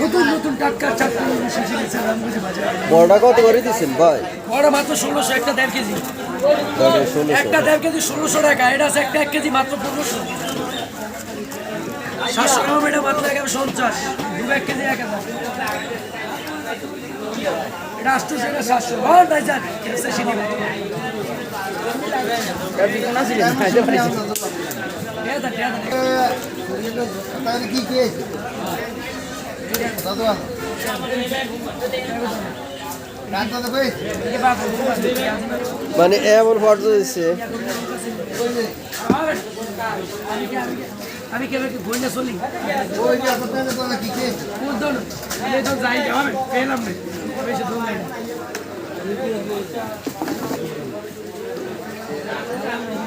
নতুন নতুন টাটকা চারটে এসেছে রামগঞ্জে কত করে দিচ্ছেন ভাই? বড় মাত্র ষোলোশো একটা দেড় কেজি। বড় একটা দেড় কেজি ষোলোশো টাকা এটা আছে একটা এক কেজি মাত্র পনেরোশো। সাতশো গ্রাম এটা মাত্র এগারোশো পঞ্চাশ দু এক কেজি এক হাজার। এটা আটশোশো এটা সাতশো। ঘর নাই যান। মানে এমন ফটো দিচ্ছে আমি কেন কি বইনা চলি? ওই যে আপনাদের তাহলে কি কি বুঝতো এই তো যাই যাবে পেলাম না। বেশি দূর নাই।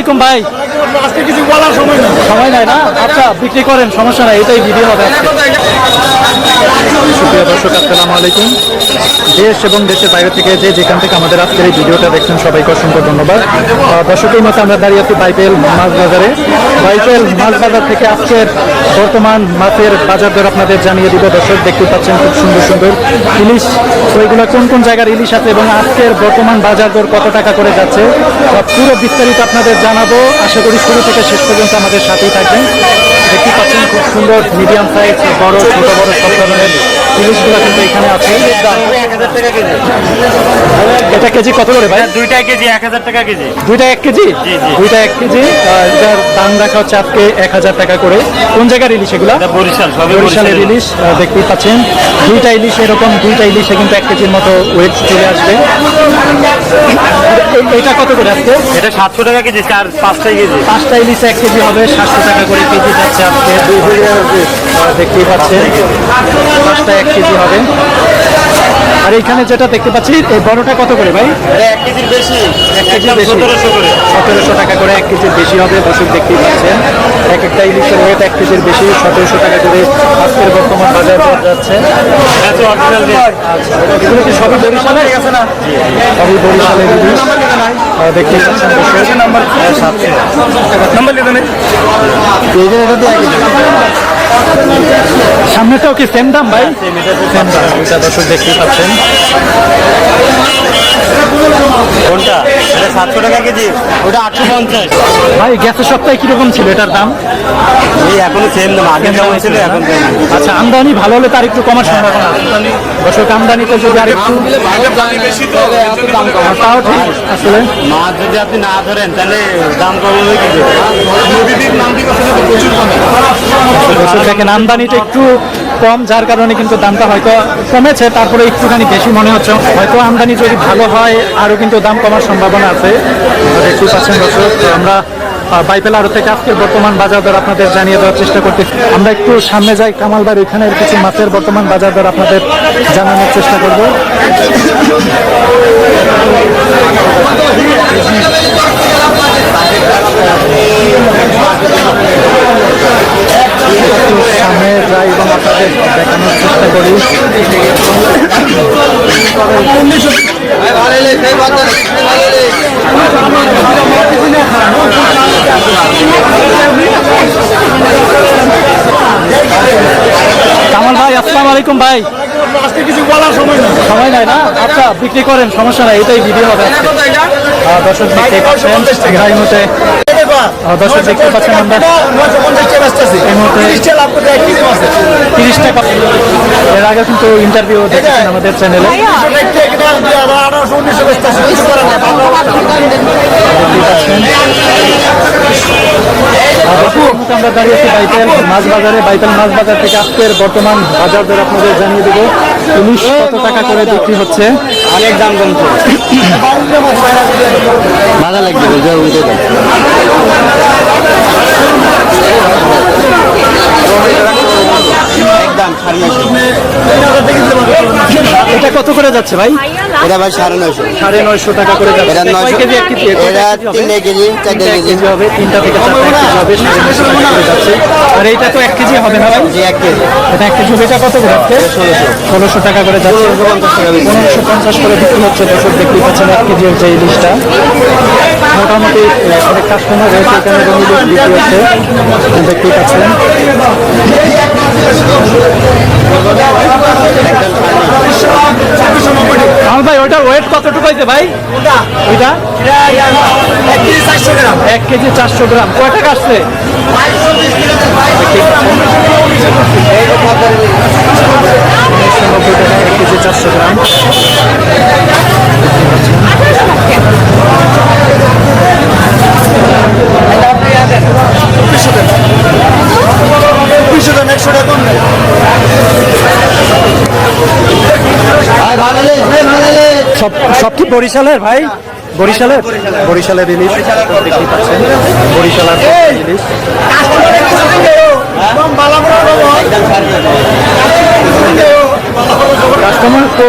আলাইকুম ভাই। আজকে কিছু বলার সময় না সময় নাই না? আচ্ছা বিক্রি করেন, সমস্যা নাই, এটাই ভিডিও হবে। সুপ্রিয় দর্শক, আসসালামু আলাইকুম। দেশ এবং দেশের বাইরে থেকে যে যেখান থেকে আমাদের আজকের এই ভিডিওটা দেখছেন, সবাইকে অসংখ্য ধন্যবাদ। দর্শকের মতো আমরা দাঁড়িয়ে আছি বাইপেল মাছ বাজারে। বাইপেল মাছ বাজার থেকে আজকের বর্তমান মাছের বাজার দর আপনাদের জানিয়ে দিব। দর্শক, দেখতে পাচ্ছেন খুব সুন্দর সুন্দর ইলিশ। তো এগুলো কোন কোন জায়গার ইলিশ আছে এবং আজকের বর্তমান বাজার দর কত টাকা করে যাচ্ছে? পুরো বিস্তারিত আপনাদের জানাব। আশা করি শুরু থেকে শেষ পর্যন্ত আমাদের সাথেই থাকবেন। দেখতে পাচ্ছেন খুব সুন্দর মিডিয়াম সাইজ বড় ছোট বড় সব ধরনের ইলিশগুলো কিন্তু এখানে আছে। এটা কেজি কত করে ভাই? দুইটা কেজি এক হাজার টাকা কেজি। দুইটা এক কেজি। দুইটা এক কেজি। এটার দাম রাখা হচ্ছে আজকে এক হাজার টাকা করে। কোন জায়গার ইলিশ এগুলা? বরিশাল বরিশালের ইলিশ। দেখতেই পাচ্ছেন। দুইটা ইলিশ এরকম দুইটা ইলিশে কিন্তু এক কেজির মতো ওয়েট চলে আসবে। এটা কত করে আজকে? এটা সাতশো টাকা কেজি। চার পাঁচটাই কেজি? পাঁচটা ইলিশ এক কেজি হবে সাতশো টাকা করে কেজি যাচ্ছে আজকে। দেখতেই পাচ্ছেন পাঁচটা এক কেজি হবে। আর এখানে যেটা দেখতে পাচ্ছি এই বড়টা কত করে ভাই? এক কেজির বেশি। এক কেজি বেশি। সতেরোশো করে। সতেরোশো টাকা করে এক কেজির বেশি হবে দর্শক দেখতেই পাচ্ছেন। এক ইলিশের ওয়েট এক কেজির বেশি সতেরোশো টাকা করে আজকের বর্তমান বাজার যাচ্ছে। আচ্ছা এগুলো কি সবই বরিশালে? সবই ইলিশ আহ, পাচ্ছেন নাম্বার। সাতশো। নাম্বার দিতে নেই সামনেটাও কি সেম দাম ভাই? সেম দাম ওইটা দর্শক দেখতেই পাচ্ছেন। কোনটা? এটা সাতশো টাকা কেজি ওটা আটশো পঞ্চাশ। ভাই গ্যাসের সপ্তাহে কীরকম ছিল এটার দাম? এই এখনও সেম দাম আগে যেমন ছিল এখন আচ্ছা আমদানি ভালো হলে তার একটু কমার সম্ভাবনা দর্শক আমদানিতে যদি আর একটু তাও ঠিক আসলে। মাছ যদি আপনি না ধরেন তাহলে দাম কম হবে কি দর্শক দেখেন, আমদানিটা একটু কম, যার কারণে কিন্তু দামটা হয়তো কমেছে, তারপরে একটুখানি বেশি মনে হচ্ছে। হয়তো আমদানি যদি ভালো হয়, আরও কিন্তু দাম কমার সম্ভাবনা আছে। দেখতে পাচ্ছেন দর্শক আমরা বাইপেল আরও থেকে আজকের বর্তমান বাজার দর আপনাদের জানিয়ে দেওয়ার চেষ্টা করতেছি। আমরা একটু সামনে যাই কামালবার ওইখানের কিছু মাছের বর্তমান বাজার দর আপনাদের জানানোর চেষ্টা করব। সামনে যাই এবং আপনাদের দেখানোর চেষ্টা করি কামাল ভাই আসসালামু আলাইকুম ভাই সময় নাই না আচ্ছা বিক্রি করেন সমস্যা নাই এটাই ভিডিও হবে। দর্শক মুহূর্তে আহ, দর্শক দেখতে পাচ্ছেন আমরা এই মুহূর্তে তিরিশ টাকা এর আগে কিন্তু ইন্টারভিউ দেখেছেন আমাদের চ্যানেলে আমরা দাঁড়িয়ে আছি বাইতেল মাছ বাজারে বাইতেল মাছ বাজার থেকে আজকের বর্তমান বাজার দর আপনাদের জানিয়ে দেবো। ইলিশ কত টাকা করে বিক্রি হচ্ছে? অনেক দাম কমছে। মাথা লাগবে একদম নয়শো এটা কত করে যাচ্ছে ভাই? এটা ভাই সাড়ে নয়শো। সাড়ে নয়শো টাকা করে যাচ্ছে। এটা নয়শো। কেজি এক কেজি? এটা তিনটে কেজি এক কেজি হবে তিনটা থেকে চারটা কেজি হবে। সাড়ে নয়শো টাকা করে যাচ্ছে। আর এইটা তো এক কেজি হবে না ভাই? জি এক কেজি। এটা এক কেজি এটা কত করে আজকে ষোলোশো। ষোলোশো টাকা করে যাচ্ছে। পনেরোশো পঞ্চাশ করে বিক্রি হচ্ছে। দর্শক দেখতেই পাচ্ছেন এক কেজি হচ্ছে ইলিশটা মোটামুটি আহ, অনেক কাস্টমার রয়েছে এখানে এবং বিক্রি হচ্ছে। দেখতেই পাচ্ছেন। আমার ওয়েট কতটুকু হয়েছে ভাই? ওইটা এক কেজি চারশো গ্রাম। কয় টাকা আসছে? এক কেজি চারশো গ্রাম সব সব কি বরিশালের ভাই? বরিশালের? বরিশালের ইলিশ পাচ্ছেন। বরিশালের ইলিশ কাস্টমার তো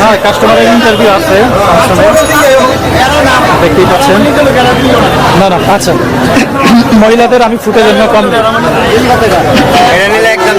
হ্যাঁ কাস্টমারের ইন্টারভিউ আছে। দেখতেই পাচ্ছেন। না না আচ্ছা। মহিলাদের আমি ফুটের জন্য কম একদম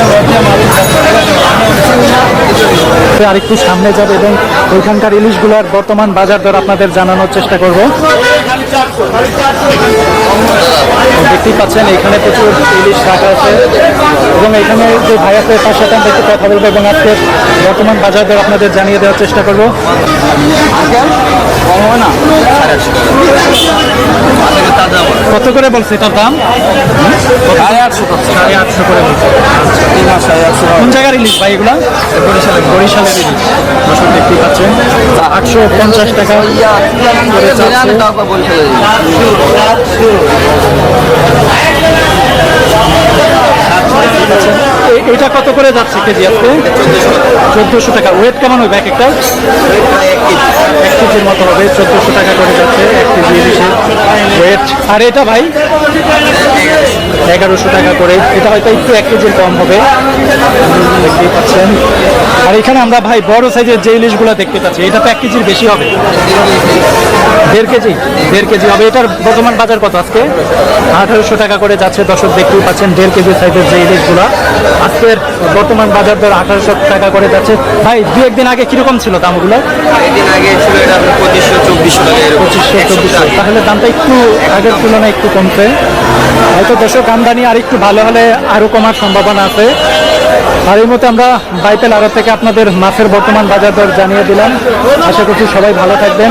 নয়শো পঞ্চাশ কেজি কাপড় আর একটু সামনে যাবে এবং ওইখানকার ইলিশগুলোর বর্তমান বাজার দর আপনাদের জানানোর চেষ্টা করব। দেখতেই পাচ্ছেন এখানে প্রচুর ইলিশ রাখা আছে এবং এখানে যে ভাই আছে তার সাথে আমরা একটু কথা বলব এবং আজকে বর্তমান বাজার দর আপনাদের জানিয়ে দেওয়ার চেষ্টা করব কত করে বলছে এটার দাম সাড়ে আটশো সাড়ে আটশো করে বলছে কোন জায়গার ইলিশ ভাই এগুলা বরিশালের বরিশালের ইলিশ দর্শক দেখতেই পাচ্ছেন আটশো পঞ্চাশ টাকা এটা কত করে যাচ্ছে কেজি আজকে? চোদ্দোশো টাকা। ওয়েট কেমন হবে এক একটা? এক কেজির মতো হবে চোদ্দোশো টাকা করে যাচ্ছে এক কেজি। ইলিশের ওয়েট আর এটা ভাই? এগারোশো টাকা করে। এটা হয়তো একটু এক কেজির কম হবে। দেখতেই পাচ্ছেন। আর এখানে আমরা ভাই বড় সাইজের যে ইলিশগুলো দেখতে পাচ্ছি এটা তো এক কেজির বেশি হবে। দেড় কেজি দেড় কেজি হবে। এটার বর্তমান বাজার কত আজকে? আঠারোশো টাকা করে যাচ্ছে দর্শক দেখতেই পাচ্ছেন দেড় কেজি সাইজের যে ইলিশগুলো। আজকের বর্তমান বাজার দর আঠারোশো টাকা করে যাচ্ছে। ভাই দু একদিন আগে কীরকম ছিল দামগুলো? একদিন আগে ছিল এটা পঁচিশশো চব্বিশশো টাকা পঁচিশশো চব্বিশশো। তাহলে দামটা একটু আগের তুলনায় একটু কমছে। হয়তো দর্শক আমদানি আর একটু ভালো হলে আরও কমার সম্ভাবনা আছে। আর এই মতো আমরা বাইপেল আড়ত থেকে আপনাদের মাছের বর্তমান বাজার দর জানিয়ে দিলাম। আশা করছি সবাই ভালো থাকবেন।